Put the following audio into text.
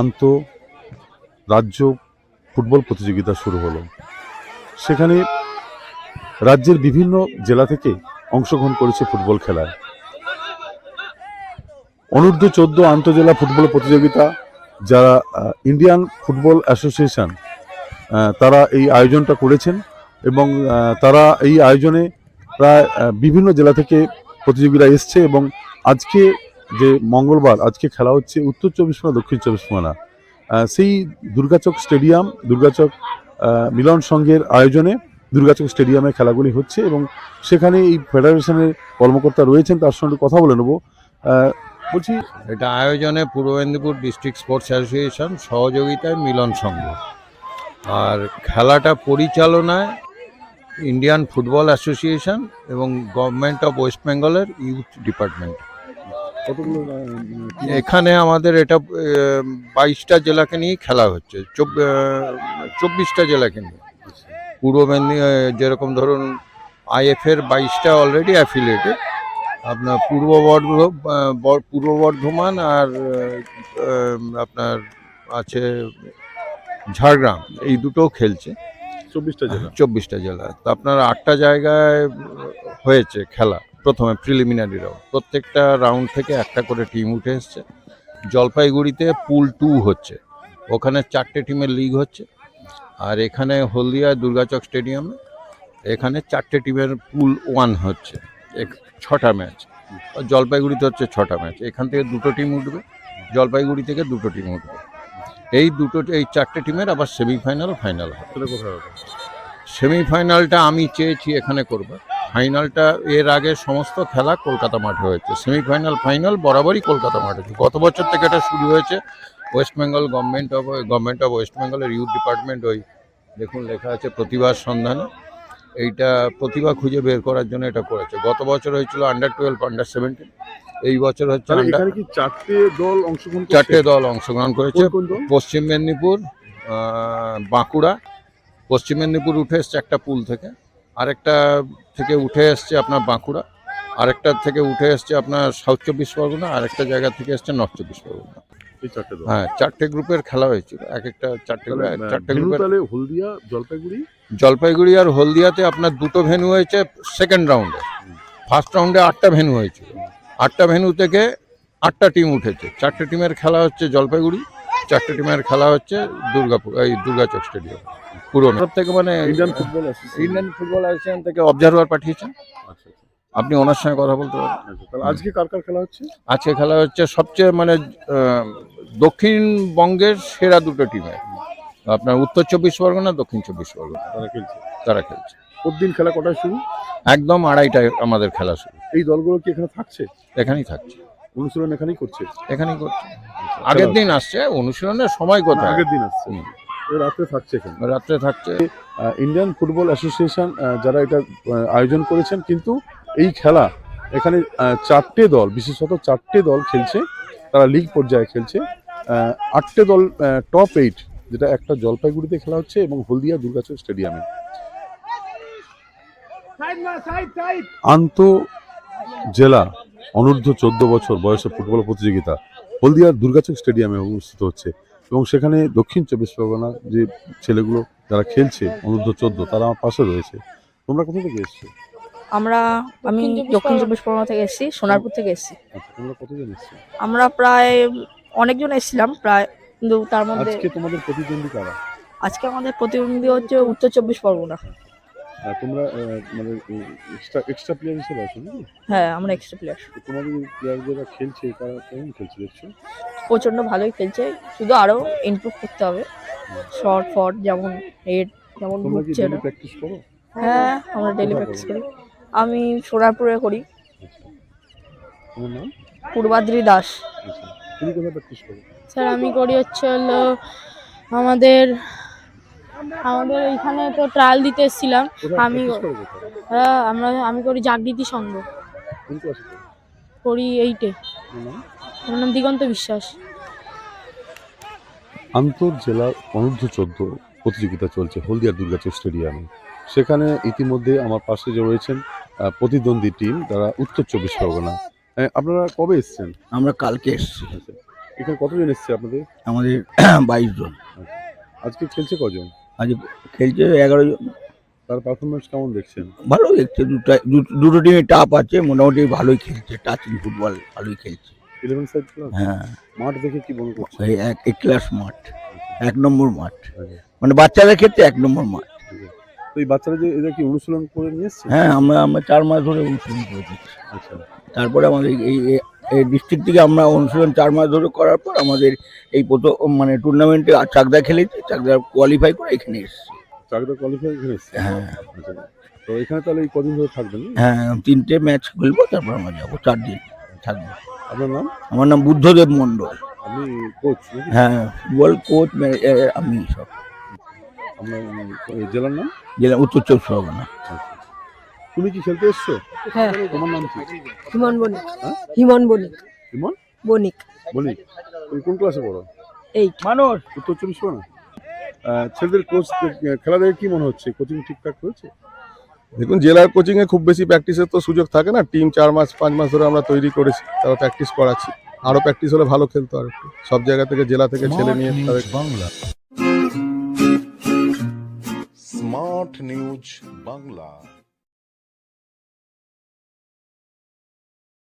আন্ত রাজ্য ফুটবল প্রতিযোগিতা শুরু হলো। সেখানে রাজ্যের বিভিন্ন জেলা থেকে অংশগ্রহণ করেছে ফুটবল খেলায়। অনূর্ধ্ব চোদ্দ আন্তজেলা ফুটবল প্রতিযোগিতা, যারা ইন্ডিয়ান ফুটবল অ্যাসোসিয়েশন তারা এই আয়োজনটা করেছেন এবং তারা এই আয়োজনে প্রায় বিভিন্ন জেলা থেকে প্রতিযোগীরা এসছে এবং আজকে যে মঙ্গলবার আজকে খেলা হচ্ছে উত্তর চব্বিশ পরগনা, দক্ষিণ চব্বিশ পরগনা। সেই দুর্গাচক স্টেডিয়াম, দুর্গাচক মিলন সংঘের আয়োজনে দুর্গাচক স্টেডিয়ামে খেলাগুলি হচ্ছে এবং সেখানে এই ফেডারেশনের কর্মকর্তা রয়েছেন, তার সঙ্গে কথা বলে নেব। বলছি, এটা আয়োজনে পূর্ব মেদিনীপুর ডিস্ট্রিক্ট স্পোর্টস অ্যাসোসিয়েশন সহযোগিতায় মিলন সংঘ। আর খেলাটা পরিচালনায় ইন্ডিয়ান ফুটবল অ্যাসোসিয়েশন এবং গভর্নমেন্ট অফ ওয়েস্ট বেঙ্গলের ইউথ ডিপার্টমেন্ট। কতগুলো এখানে আমাদের এটা বাইশটা জেলাকে নিয়েই খেলা হচ্ছে চব্বিশটা জেলাকে নিয়ে। পূর্ব মেদিনী যেরকম ধরুন আইএফের বাইশটা অলরেডি অ্যাফিলিয়েটেড আপনার পূর্ব বর্ধ পূর্ব বর্ধমান আর আপনার আছে ঝাড়গ্রাম এই দুটোও খেলছে। চব্বিশটা জেলা। চব্বিশটা জেলা। তো আপনার আটটা জায়গায় হয়েছে খেলা। প্রথমে প্রিলিমিনারি রাউন্ড প্রত্যেকটা রাউন্ড থেকে একটা করে টিম উঠে এসছে। জলপাইগুড়িতে পুল টু হচ্ছে। ওখানে চারটে টিমের লিগ হচ্ছে। আর এখানে হলদিয়া দুর্গাচক স্টেডিয়ামে এখানে চারটে টিমের পুল ওয়ান হচ্ছে। এক- ছটা ম্যাচ জলপাইগুড়িতে হচ্ছে ছটা ম্যাচ এখান থেকে দুটো টিম উঠবে। জলপাইগুড়ি থেকে দুটো টিম উঠবে। এই দুটো এই চারটে টিমের আবার সেমিফাইনাল ফাইনাল হবে। সেমিফাইনালটা আমি চেয়েছি এখানে করব ফাইনালটা এর আগে সমস্ত খেলা কলকাতা মাঠে হয়েছে। সেমিফাইনাল ফাইনাল বরাবরই কলকাতা মাঠে হয়েছে। গত বছর থেকে এটা শুরু হয়েছে। West Bengal government of government of west বেঙ্গলের ইউথ ডিপার্টমেন্ট ওই দেখুন লেখা আছে প্রতিভার সন্ধানে। এইটা প্রতিভা খুঁজে বের করার জন্য এটা করেছে। গত বছর হয়েছিল আন্ডার টুয়েলভ আন্ডার সেভেন্টিন এই বছর হচ্ছে আন্ডার চারটে দল অংশগ্রহণ চারটে দল অংশগ্রহণ করেছে। পশ্চিম মেদিনীপুর বাঁকুড়া। পশ্চিম মেদিনীপুর উঠে এসছে একটা পুল থেকে। আরেকটা থেকে উঠে এসছে আপনার বাঁকুড়া আরেকটা থেকে উঠে এসছে আপনার সাউথ চব্বিশ পরগনা আরেকটা জায়গা থেকে এসছে নর্থ চব্বিশ পরগনা। হ্যাঁ চারটে গ্রুপের খেলা হয়েছিল এক একটা চারটে চারটে গ্রুপের হলদিয়া জলপাইগুড়ি? জলপাইগুড়ি আর হলদিয়াতে আপনার দুটো ভেন্যু হয়েছে সেকেন্ড রাউন্ডে ফার্স্ট রাউন্ডে আটটা ভেন্যু হয়েছিল। আটটা ভেন্যু থেকে আটটা টিম উঠেছে। চারটে টিমের খেলা হচ্ছে জলপাইগুড়ি চারটে টিমের খেলা হচ্ছে দুর্গাপুর এই দুর্গাচক স্টেডিয়াম পুরো সব থেকে মানে Indian football Indian football association থেকে অবজারভার পাঠিয়েছেন। আচ্ছা আচ্ছা, আপনি ওনার সঙ্গে কথা বলতে পারেন আচ্ছা তাহলে আজকে কার কার খেলা হচ্ছে? আজকে খেলা হচ্ছে সবচেয়ে মানে দক্ষিণবঙ্গের সেরা দুটো টিমে আপনার উত্তর চব্বিশ পরগনা দক্ষিণ চব্বিশ পরগনা। তারা খেলছে। তারা খেলছে। প্রতিদিন খেলা কটায় শুরু? একদম আড়াইটায় আমাদের খেলা শুরু। এই দলগুলো কি এখানে থাকছে? এখানেই থাকছে। অনুশীলন এখানেই করছে? এখানেই করছে। আগের দিন আসছে অনুশীলনের সময় কোথায়? আগের দিন আসছে। রাত্রে থাকছে রাত্রে থাকছে। ইন্ডিয়ান ফুটবল অ্যাসোসিয়েশন যারা এটা আয়োজন করেছেন কিন্তু এই খেলা এখানে চারটে দল বিশেষত চারটে দল খেলছে তারা লিগ পর্যায়ে খেলছে। আটটে দল টপ এইট যেটা একটা জলপাইগুড়িতে খেলা হচ্ছে এবং হলদিয়া দুর্গাচক স্টেডিয়ামে আন্ত জেলা অনূর্ধ্ব চোদ্দ বছর বয়সে ফুটবল প্রতিযোগিতা হলদিয়ার দুর্গাচক স্টেডিয়ামে অনুষ্ঠিত হচ্ছে। এবং সেখানে দক্ষিণ চব্বিশ পরগনা যে ছেলেগুলো যারা খেলছে অনূর্ধ্ব চোদ্দ তারা আমার পাশে রয়েছে। তোমরা কোথা থেকে এসছো? আমরা আমি দক্ষিণ চব্বিশ পরগনা। থেকে এসেছি সোনারপুর থেকে এসেছি। আচ্ছা, তোমরা কতজন এসছো? আমরা প্রায় অনেকজন এসেছিলাম প্রায় কিন্তু তার মধ্যে আজকে তোমাদের প্রতিদ্বন্দ্বী কারা? আজকে আমাদের প্রতিবন্ধী হচ্ছে উত্তর চব্বিশ পরগনা। তোমরা মানে এক্সট্রা এক্সট্রা প্লেয়ার হিসেবে আছো হ্যাঁ আমরা এক্সট্রা প্লেয়ার তোমাদের প্লেয়ার যারা খেলছে তারা কেমন খেলছে দেখছ? প্রচণ্ড ভালোই খেলছে। শুধু আরও ইমপ্রুভ করতে হবে। শর্ট ফট যেমন হেড যেমন করো? হ্যাঁ আমরা ডেলি প্র্যাকটিস করি? আমি সোনারপুরে করি। পূর্বাদ্রি দাস। আচ্ছা স্যার আমি করি হচ্ছে হলো আমাদের আমাদের এখানে তো ট্রায়াল দিতে এসেছিলাম। আমি- হ্যাঁ, আমরা আমি করি জাগৃতি সংঘ। ক্লাসে করো? এইটে আমার নাম দিগন্ত বিশ্বাস। আন্তর জেলা অনূর্ধ্ব চোদ্দ প্রতিযোগিতা চলছে হলদিয়া দুর্গাচক স্টেডিয়ামে। সেখানে ইতিমধ্যে আমার পাশে যে রয়েছেন প্রতিদ্বন্দ্বী টিম তারা উত্তর চব্বিশ পরগনা। আহ, আপনারা কবে এসছেন? আমরা কালকে এসেছি। আচ্ছা। এখানে কতজন এসছে আপনাদের? আমাদের বাইশ জন। আজকে খেলছে কজন? আজ খেলছে এগারো জন। তার পারফরমেন্স কেমন দেখছেন? ভালো দেখছে। দুটা দুটো টিমে টাপ আছে মোটামুটি ভালোই খেলছে। টাচিং ফুটবল ভালোই খেলছে। ইলেভেন সাইড ক্লাস হ্যাঁ। মাঠ দেখে কি মনে করছে এই এক এক ক্লাস মাঠ এক নম্বর মাঠ। আচ্ছা, মানে বাচ্চাদের ক্ষেত্রে এক নম্বর মাঠ। আচ্ছা। তো এই বাচ্চারা যে এদের কি অনুশীলন করে নিয়ে এসছে? হ্যাঁ আমরা আমরা চার মাস ধরে অনুশীলন করেছি। আচ্ছা। তারপরে আমাদের এই এই- ডিস্ট্রিক্ট থেকে আমরা অনুশীলন চার মাস ধরে করার পর আমাদের এই প্রথম মানে টুর্নামেন্টে চাকদা খেলেছি চাকদা কোয়ালিফাই করে এখানে এসেছি। চাকরিটা কোয়ালিফাই এখানে এসছে? হ্যাঁ। আচ্ছা। তো এখানে তাহলে কদিন ধরে থাকবেন? হ্যাঁ তিনটে ম্যাচ খেলব তারপর আমরা যাব চার দিন থাকব। আপনার নাম? আমার নাম বুদ্ধদেব মণ্ডল। আপনি কোচ হ্যাঁ ফুটবল কোচ আমি সব। আপনার জেলার নাম? জেলা উত্তর চব্বিশ পরগনা। তুমি কি খেলতে এসছো? হ্যাঁ। তোমার নাম কি? হিমন বণিক। হ্যাঁ? হিমন বণিক। ইমন বণিক। বলি তুমি কোন ক্লাসে পড়ো? এইট মানুষ উত্তর চব্বিশ পরগনা? ছেলেদের কোচ খেলা দেখে কি মনে হচ্ছে? কোচিং ঠিকঠাক হয়েছে দেখুন জেলার কোচিংয়ে খুব বেশি প্র্যাকটিসের তো সুযোগ থাকে না। টিম চার মাস পাঁচ মাস ধরে আমরা তৈরি করেছি তারা প্র্যাকটিস করাচ্ছি। আরও প্র্যাকটিস হলে ভালো খেলতো আর সব জায়গা থেকে জেলা থেকে ছেলে নিয়ে তাদের বাংলা স্মার্ট নিউজ বাংলা